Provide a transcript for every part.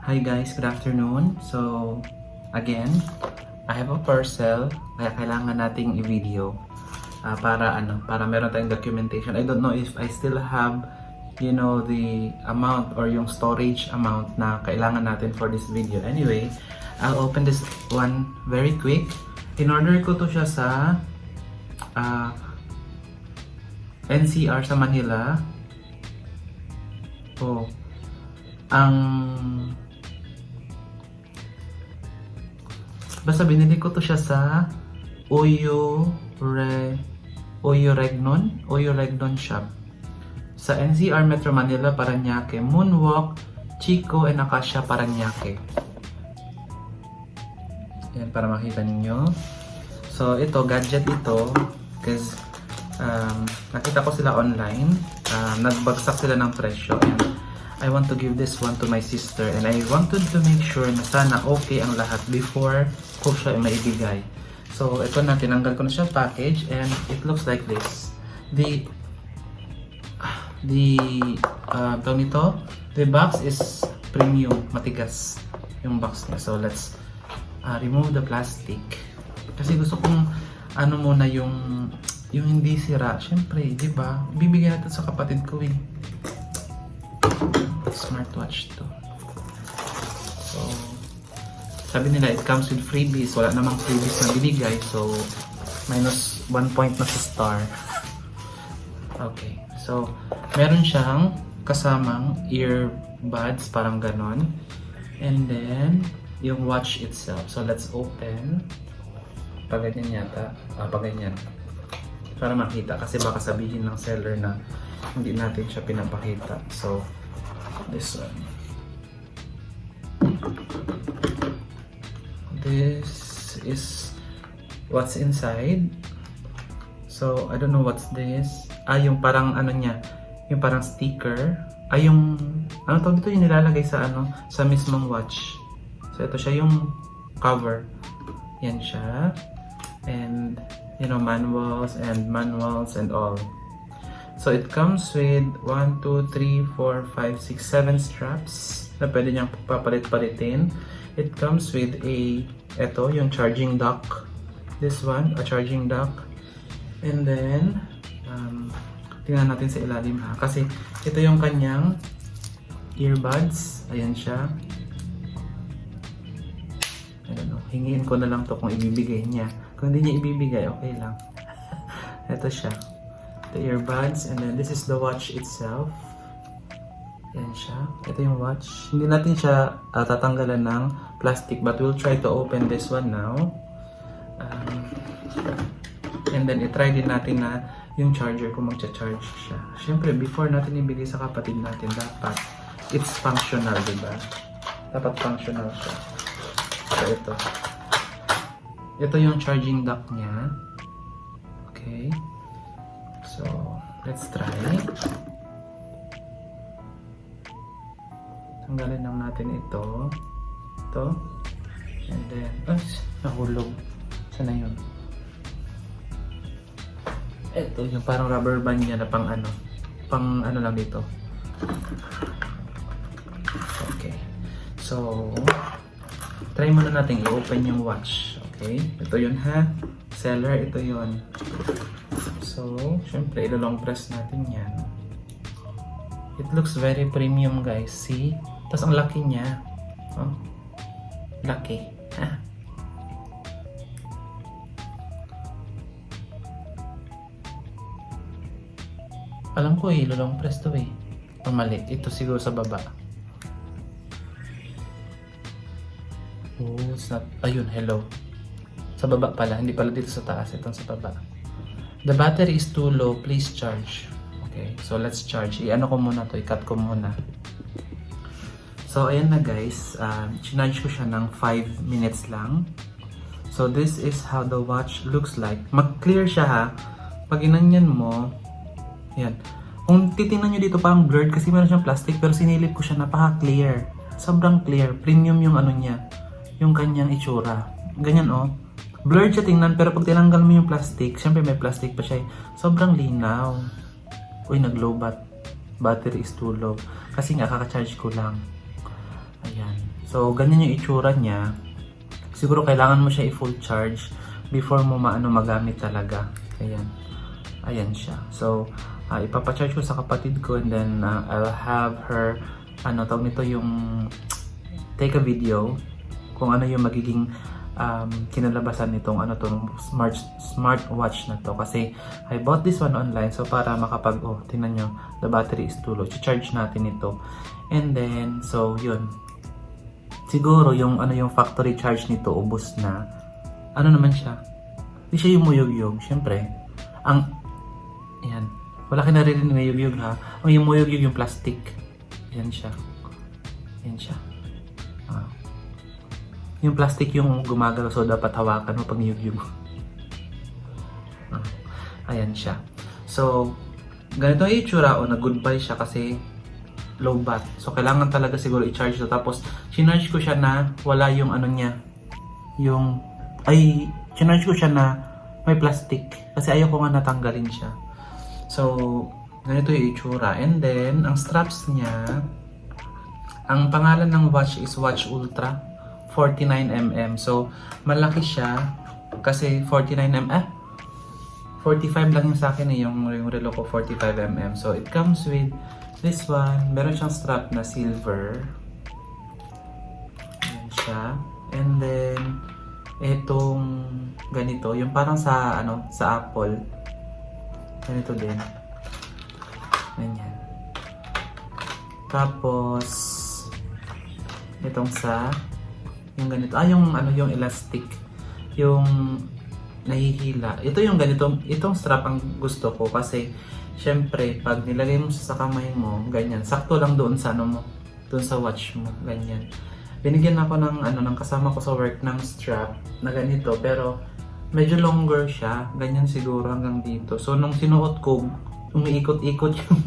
Hi guys, good afternoon. So, again, I have a parcel kaya kailangan nating i-video ah, para ano, para meron tayong documentation. I don't know if I still have you know the amount or yung storage amount na kailangan natin for this video. Anyway, I'll open this one very quick. In order ko to siya sa ah, NCR sa Manila. Oh. Ang Basta binili ko to siya sa Oyo Re Oyo Regnon, Oyo Regnon shop. Sa NCR Metro Manila, Paranaque, Moonwalk, Chico, and Acacia, Paranaque. Yan, para makita ninyo. So, ito, gadget ito. Because, um, nakita ko sila online. Um, nagbagsak sila ng presyo. And I want to give this one to my sister. And I wanted to make sure na sana okay ang lahat before ko siya maibigay. So, ito na, tinanggal ko na siya package. And it looks like this. The the uh, tawag nito, the box is premium, matigas yung box niya. So let's uh, remove the plastic. Kasi gusto kong ano muna yung yung hindi sira. Syempre, 'di ba? Bibigyan natin sa kapatid ko eh. Smartwatch to. So, sabi nila it comes with freebies. Wala namang freebies na binigay. So, minus 1 point na sa star. Okay. So, meron siyang kasamang earbuds, parang ganon. And then, yung watch itself. So, let's open. Paganyan yata. Ah, paganyan. Para makita. Kasi baka sabihin ng seller na hindi natin siya pinapakita. So, this one. This is what's inside. So, I don't know what's this. Ah, yung parang ano niya, yung parang sticker. Ay, yung, ano tawag dito yung nilalagay sa ano, sa mismong watch. So, ito siya yung cover. Yan siya. And, you know, manuals and manuals and all. So, it comes with 1, 2, 3, 4, 5, 6, 7 straps na pwede niyang papalit-palitin. It comes with a, eto, yung charging dock. This one, a charging dock. And then, um, tingnan natin sa ilalim ha. Kasi ito yung kanyang earbuds. Ayan siya. Know. Hingiin ko na lang to kung ibibigay niya. Kung hindi niya ibibigay, okay lang. ito siya. The earbuds. And then this is the watch itself. Yan siya. Ito yung watch. Hindi natin siya ah, tatanggalan ng plastic but we'll try to open this one now. Um, And then, itry din natin na yung charger kung magcha-charge siya. Siyempre, before natin ibigay sa kapatid natin, dapat it's functional, di ba? Dapat functional siya. So, ito. Ito yung charging dock niya. Okay. So, let's try. Tanggalin lang natin ito. Ito. And then, ay, nahulog. Sana yun? Ito, yung parang rubber band niya na pang ano. Pang ano lang dito. Okay. So, try muna natin i-open yung watch. Okay? Ito yun ha. Seller, ito yun. So, syempre, ilo-long press natin yan. It looks very premium guys. See? Tapos ang laki niya. Oh. Laki. Ha? Alam ko eh, long press to eh. Ang mali. Ito siguro sa baba. Oh, it's not... Ayun, hello. Sa baba pala, hindi pala dito sa taas. Itong sa baba. The battery is too low. Please charge. Okay, so let's charge. I-ano ko muna to, i-cut ko muna. So, ayan na guys. Um, chinarge ko siya ng 5 minutes lang. So, this is how the watch looks like. Mag-clear siya ha. Pag inanyan mo, yan. Kung titingnan nyo dito parang blurred kasi meron siyang plastic pero sinilip ko siya napaka-clear. Sobrang clear. Premium yung ano niya. Yung kanyang itsura. Ganyan oh. Blurred siya tingnan pero pag tinanggal mo yung plastic, syempre may plastic pa siya. eh. Sobrang linaw. Uy, nag-low bat. Battery is too low. Kasi nga, kaka-charge ko lang. Ayan. So, ganyan yung itsura niya. Siguro kailangan mo siya i-full charge before mo maano magamit talaga. Ayan. Ayan siya. So, uh, ipapacharge ko sa kapatid ko and then uh, I'll have her, ano tawag nito yung take a video kung ano yung magiging um, kinalabasan nitong ano tong smart smartwatch na to. Kasi I bought this one online so para makapag oh tingnan nyo the battery is too low. Charge natin ito. And then so yun. Siguro yung ano yung factory charge nito ubos na. Ano naman siya? Hindi siya yung muyog-yog syempre. Ang yan wala ka naririnig na yug-yug ha? Ang yung muyog-yug yung plastic. Yan siya. Yan siya. Yung plastic yung gumagalaw so dapat hawakan mo pag yung ah, Ayan siya. So, ganito yung itsura o na goodbye siya kasi low bat. So, kailangan talaga siguro i-charge to. Tapos, chinarge ko siya na wala yung ano niya. Yung, ay, chinarge ko siya na may plastic. Kasi ayaw ko nga natanggalin siya. So, ganito yung itsura. And then, ang straps niya, ang pangalan ng watch is Watch Ultra. 49mm. So, malaki siya kasi 49mm. Ah, 45 lang yung sa akin eh, yung, yung relo ko 45mm. So, it comes with this one. Meron siyang strap na silver. Ayan siya. And then, itong ganito, yung parang sa, ano, sa Apple. Ganito din. Ganyan. Tapos, itong sa yung ganito. Ah, yung ano yung elastic. Yung nahihila. Ito yung ganito, itong strap ang gusto ko kasi syempre pag nilagay mo sa kamay mo, ganyan, sakto lang doon sa ano mo, doon sa watch mo, ganyan. Binigyan ako ng ano ng kasama ko sa work ng strap na ganito pero medyo longer siya, ganyan siguro hanggang dito. So nung sinuot ko, umiikot-ikot yung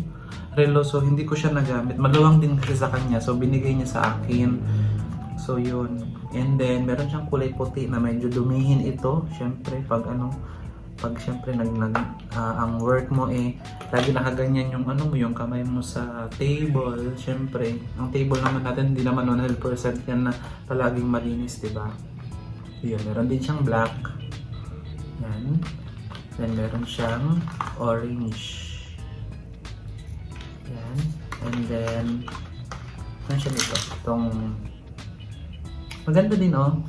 relo so hindi ko siya nagamit. Maluwang din kasi sa kanya so binigay niya sa akin. So yun. And then meron siyang kulay puti na medyo dumihin ito. Syempre pag ano pag syempre nag, nag ah, ang work mo eh lagi nakaganyan yung ano mo yung kamay mo sa table. Syempre ang table naman natin hindi naman 100% yan na palaging malinis di ba? Yun meron din siyang black. Yan then meron siyang orange. Yan and then ano siya dito? Itong Maganda din oh.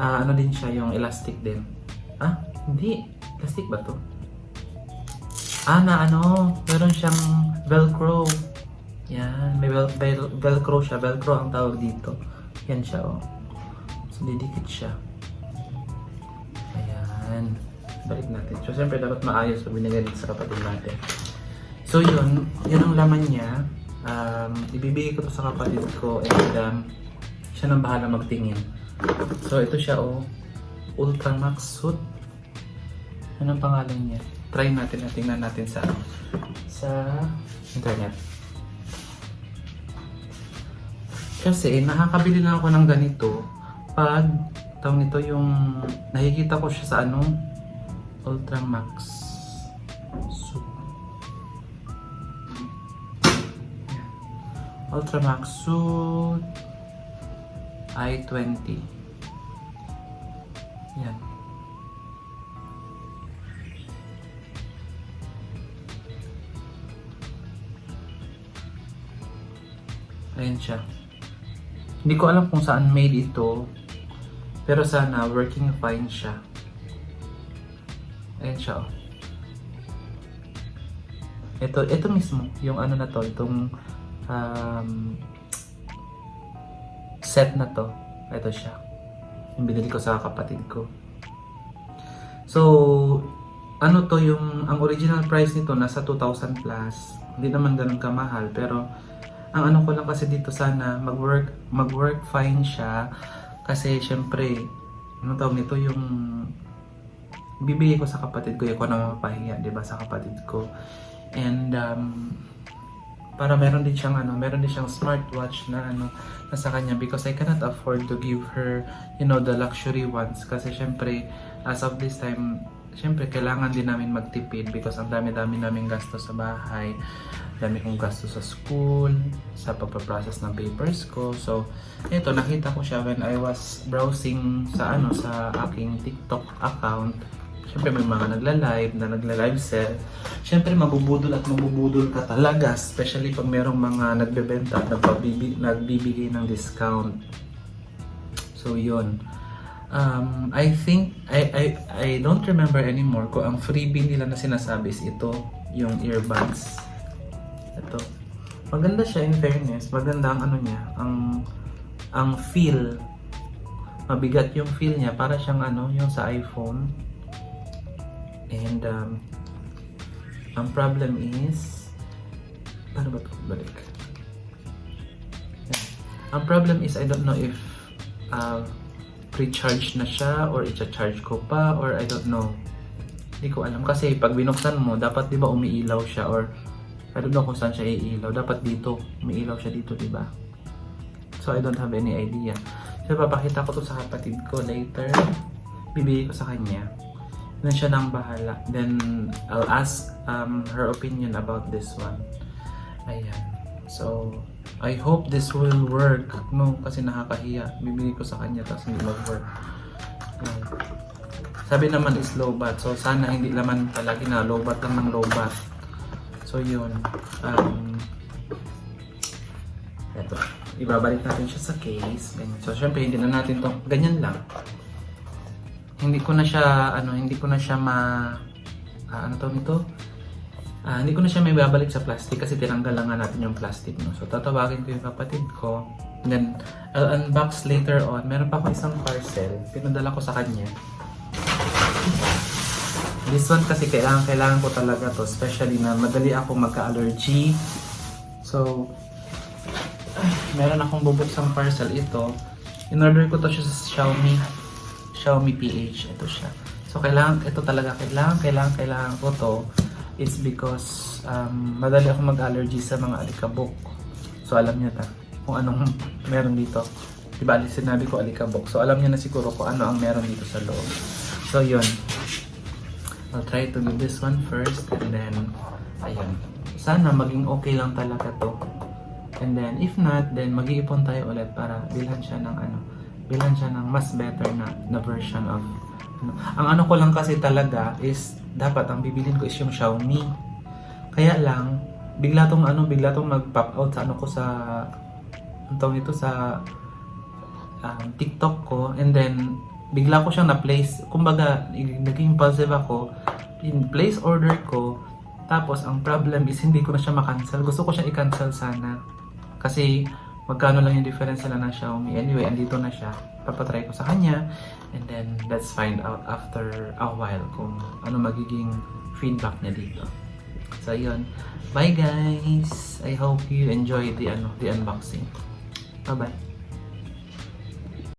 Ah, ano din siya yung elastic din. Ah, hindi. Elastic ba to? Ah, na ano, meron siyang velcro. Yan, may vel, vel, velcro siya. Velcro ang tawag dito. Yan siya oh. So, didikit siya. Ayan. Balik natin. So, siyempre dapat maayos pag binigay dito sa kapatid natin. So, yun. Yun ang laman niya. Um, ibibigay ko to sa kapatid ko and um, siya nang bahala magtingin. So ito siya oh, Ultramax suit. Ano ang pangalan niya? Try natin at tingnan natin sa sa internet. Kasi nakakabili na ako ng ganito pag tawag nito yung nakikita ko siya sa ano Ultramax. Yan. Ultramax suit I-20. Yan. Ayan siya. Hindi ko alam kung saan made ito. Pero sana working fine siya. Ayan siya oh. Ito, ito mismo, yung ano na to, itong um, set na to. Ito siya. Yung binili ko sa kapatid ko. So, ano to yung, ang original price nito nasa 2,000 plus. Hindi naman ganun kamahal. Pero, ang ano ko lang kasi dito sana, mag-work, mag-work fine siya. Kasi, syempre, ano tawag nito yung bibigay ko sa kapatid ko. Ako na mapahiya, di ba, sa kapatid ko. And, um, para meron din siyang ano, meron din siyang smartwatch na ano na sa kanya because I cannot afford to give her, you know, the luxury ones kasi syempre as of this time, syempre kailangan din namin magtipid because ang dami-dami naming gasto sa bahay. dami kong gasto sa school, sa pagpaprocess ng papers ko. So, ito, nakita ko siya when I was browsing sa ano sa aking TikTok account. Siyempre may mga nagla-live na nagla-live sell. Siyempre mabubudol at mabubudol ka talaga, especially pag merong mga nagbebenta at nagbibigay ng discount. So, yun. Um, I think, I, I, I don't remember anymore kung ang freebie nila na sinasabi is ito, yung earbuds. Ito. Maganda siya in fairness. Maganda ang ano niya, ang ang feel. Mabigat yung feel niya para siyang ano, yung sa iPhone. And um, ang problem is paano ba ito balik? Yan. Ang problem is I don't know if uh, pre-charge na siya or i-charge ko pa or I don't know. Hindi ko alam kasi pag binuksan mo, dapat 'di ba umiilaw siya or I don't know kung saan siya iilaw. Dapat dito, umiilaw siya dito, 'di ba? So I don't have any idea. So papakita ko to sa kapatid ko later. Bibigay ko sa kanya. Then siya nang bahala. Then I'll ask um, her opinion about this one. Ayan. So, I hope this will work. No, kasi nakakahiya. Bibigay ko sa kanya tapos hindi mag-work. Sabi naman is low bat. So, sana hindi naman palagi na low bat lang ng low bat. So, yun. Um, eto. Ibabalik natin siya sa case. Ganyan. So, syempre, hindi na natin to Ganyan lang. Hindi ko na siya, ano, hindi ko na siya ma... ah, ano tawag nito? Ah, hindi ko na siya may babalik sa plastic kasi tinanggal lang natin yung plastic. No? So, tatawagin ko yung kapatid ko. And then, I'll unbox later on. Meron pa ako isang parcel. Pinadala ko sa kanya. This one kasi kailangan, kailangan ko talaga to. Especially na madali ako magka-allergy. So, meron akong bubuksang parcel ito. In-order ko to siya sa Xiaomi. Xiaomi PH. Ito siya. So, kailangan, ito talaga, kailangan, kailangan, kailangan ko to. It's because um, madali ako mag-allergy sa mga alikabok. So, alam niya ta kung anong meron dito. Diba, sinabi ko alikabok. So, alam niya na siguro kung ano ang meron dito sa loob. So, yun. I'll try to do this one first and then, ayun. Sana maging okay lang talaga to. And then, if not, then mag-iipon tayo ulit para bilhan siya ng ano, bilhan siya ng mas better na, na version of ano. Ang ano ko lang kasi talaga is, dapat ang bibilin ko is yung Xiaomi. Kaya lang, bigla tong ano, bigla tong mag-pop out sa ano ko sa, tawag ito sa um, TikTok ko and then bigla ko siyang na-place. Kumbaga, naging impulsive ako. In place order ko. Tapos, ang problem is hindi ko na siya makancel. Gusto ko siya i-cancel sana. Kasi, magkano lang yung difference nila ng Xiaomi. Anyway, andito na siya. Papatry ko sa kanya. And then, let's find out after a while kung ano magiging feedback niya dito. So, yun. Bye guys! I hope you enjoy the, ano, the unboxing. Bye-bye!